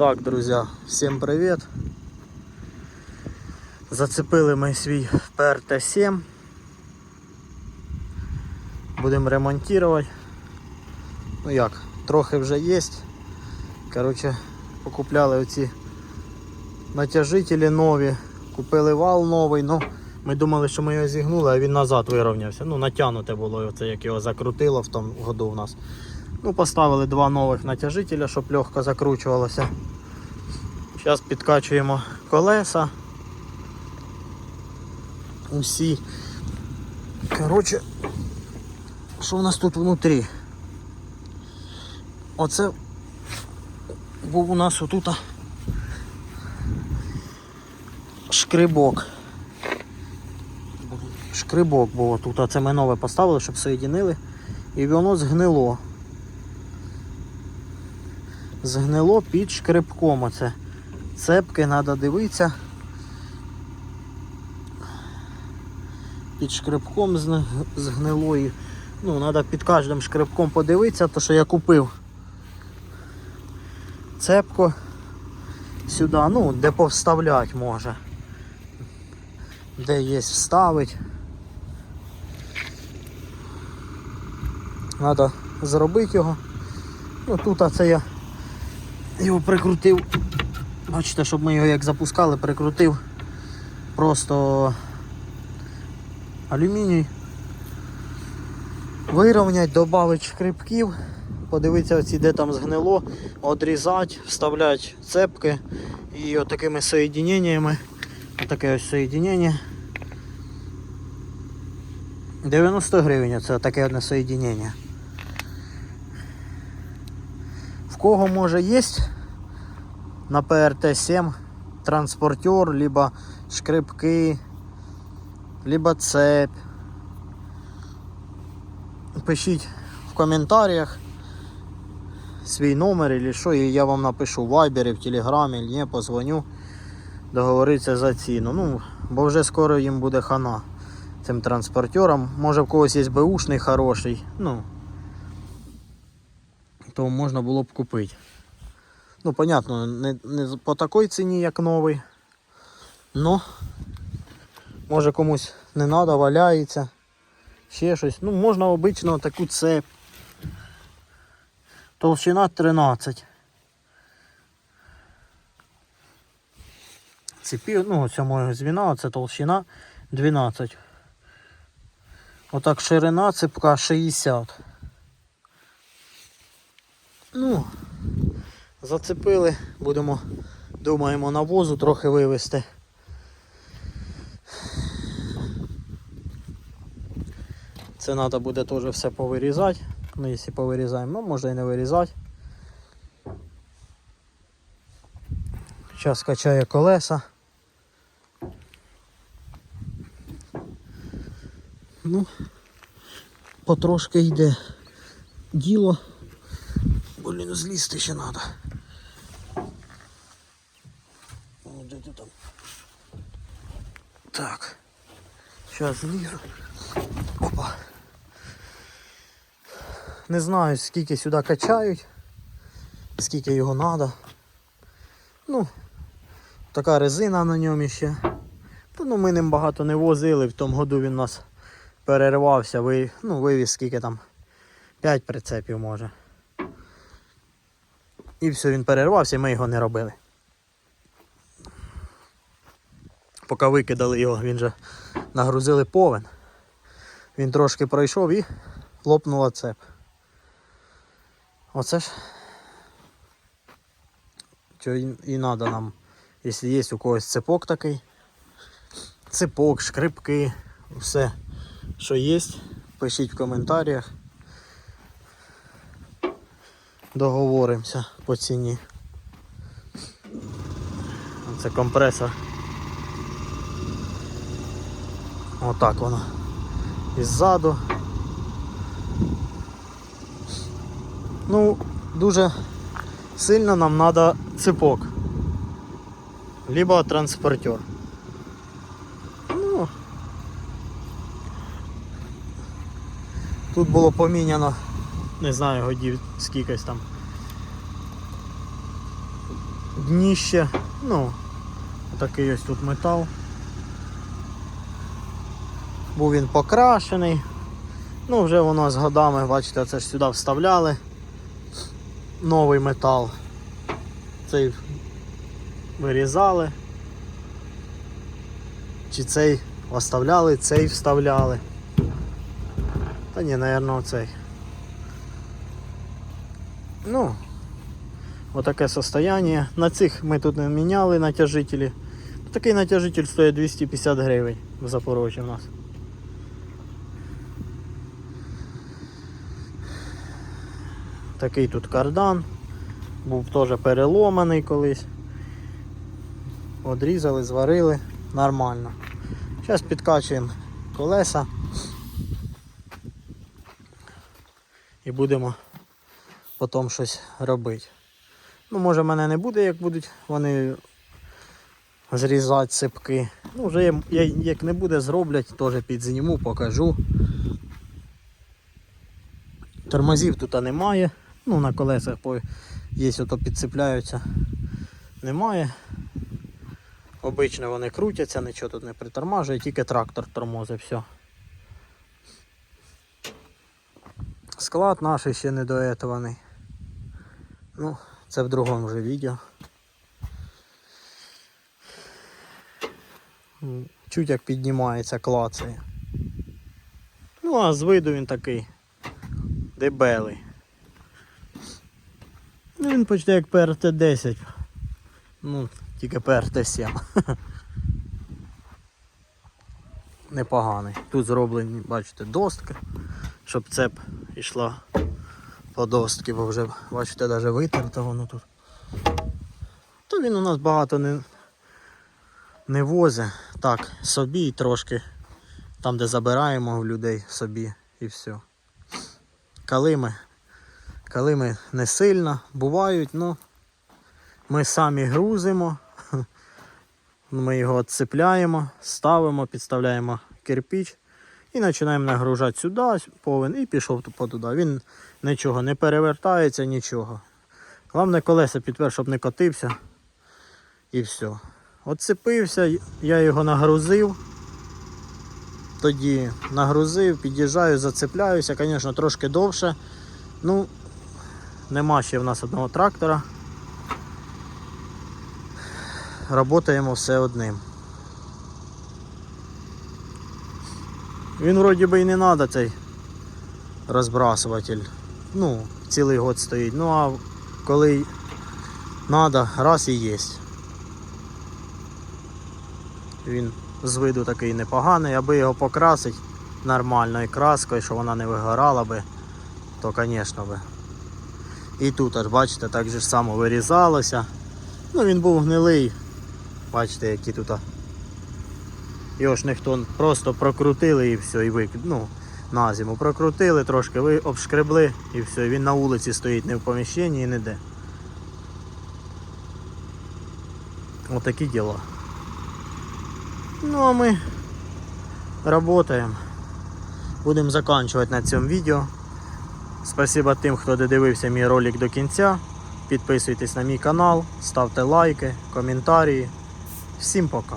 Так, друзі, всім привіт. Зацепили ми свій ПРТ-7. Будемо ремонтувати. Ну як, трохи вже є. Коротше, покупляли оці натяжителі нові, купили вал новий, ну ми думали, що ми його зігнули, а він назад вирівнявся. Ну, натягнуте було, це як його закрутило в тому году у нас. Ну, поставили два нових натяжителя, щоб легко закручувалося. Зараз підкачуємо колеса. Усі. Коротше, що у нас тут внутрі? Оце був у нас отут шкрибок. Шкрибок був тут, а це ми нове поставили, щоб соєдинили. І воно згнило. Згнило під шкребком. Оце. Цепки треба дивитися. Під шкребком зг- згнило і ну, треба під кожним шкребком подивитися, то що я купив цепку сюди, ну, де повставляти може. Де є вставить. Треба зробити його. Ну тут це я його прикрутив. Бачите, щоб ми його як запускали, прикрутив просто алюміній. Вирівнять, додати шкрипків, подивитися оці, де там згнило, одрізати, вставляти цепки і отакими соєдиненнями. Отаке ось соєдинення. 90 гривень це таке одне соєдинення. В кого може є на ПРТ-7 транспортер, либо шкрипки, либо цепь. Пишіть в коментарях свій номер или що, і я вам напишу в Вайбері, в Телеграмі, ні, позвоню, договоритися за ціну. Ну, бо вже скоро їм буде хана цим транспортерам. Може в когось є беушний хороший, ну, то можна було б купити. Ну, понятно, не, не по такій ціні, як новий. Но може комусь не треба, валяється. Ще щось. Ну, можна обично таку цеп. Толщина 13. Цепі, ну, цьому звіна, це толщина 12. Отак ширина цепка 60. Ну, зацепили, будемо, думаємо, навозу трохи вивезти. Це треба буде теж все повирізати. Ну, якщо повирізаємо, ну може і не вирізати. Зараз качає колеса. Ну, потрошки йде діло. Блін, злізти ще треба. Де ти там? Так. Зараз злізу. Опа. Не знаю, скільки сюди качають, скільки його треба. Ну, така резина на ньому ще. Та ну ми ним багато не возили, в тому году він у нас перервався, ви, ну, вивіз скільки там 5 прицепів може. І все, він перервався і ми його не робили. Поки викидали його, він же нагрузили повен. Він трошки пройшов і лопнула цеп. Оце ж і, і треба нам, якщо є у когось цепок такий, цепок, шкрипки, все, що є, пишіть в коментарях. Договоримося по ціні. Це компресор. Отак воно. І ззаду. Ну, дуже сильно нам треба цепок. Либо транспортер. Ну, тут було поміняно, не знаю, годів скількись там. дніще. Ну, такий ось тут метал. Був він покрашений. Ну, вже воно з годами, бачите, це ж сюди вставляли. Новий метал. Цей вирізали. Чи цей оставляли, цей вставляли. Та ні, напевно, оцей. Ну, отаке состояние. На цих ми тут не міняли натяжителі. Такий натяжитель стоїть 250 гривень в Запорожжі у нас. Такий тут кардан. Був теж переломаний колись. Одрізали, зварили, нормально. Зараз підкачуємо колеса і будемо потім щось робити. Ну, може, мене не буде, як будуть вони зрізати цепки. Ну, вже я, як не буде, зроблять, теж підзніму, покажу. Тормозів тут немає. Ну, на колесах є, ото підцепляються. Немає. Обично вони крутяться, нічого тут не притормажує, тільки трактор тормозить, все. Склад наш ще не доетований. Ну, це в другому вже відео. Чуть як піднімається, клацає. Ну, а з виду він такий дебелий. Ну, він почти як ПРТ-10. Ну, тільки ПРТ-7. Непоганий. Тут зроблені, бачите, достки, щоб цеп йшла по достки, бо вже, бачите, навіть витерто воно тут. То він у нас багато не, не возить. Так, собі і трошки там, де забираємо в людей собі і все. Калими. Калими не сильно, бувають, але ми самі грузимо. Ми його відцепляємо, ставимо, підставляємо кирпич і починаємо нагружати сюди, повен і пішов туди. Він нічого не перевертається, нічого. Головне колеса підпер, щоб не котився. І все. Отцепився, я його нагрузив. Тоді нагрузив, під'їжджаю, зацепляюся, звісно, трошки довше. Ну, нема ще в нас одного трактора. Работаємо все одним. Він вроді би і не треба цей розбрасуватель. Ну, цілий год стоїть. Ну а коли треба, раз і є. Він з виду такий непоганий, аби його покрасити нормальною краскою, щоб вона не вигорала би, то звісно би. І тут аж бачите, так же само вирізалося. Ну він був гнилий. Бачите, які тут. Його ж ніхто просто прокрутили і все, і вик... ну, на зиму прокрутили, трошки ви обшкребли і все, він на вулиці стоїть не в поміщенні, і ніде. Отакі діла. Ну а ми працюємо. Будемо закінчувати на цьому відео. Спасибо тим, хто додивився мій ролик до кінця. Підписуйтесь на мій канал, ставте лайки, коментарі. Всім пока.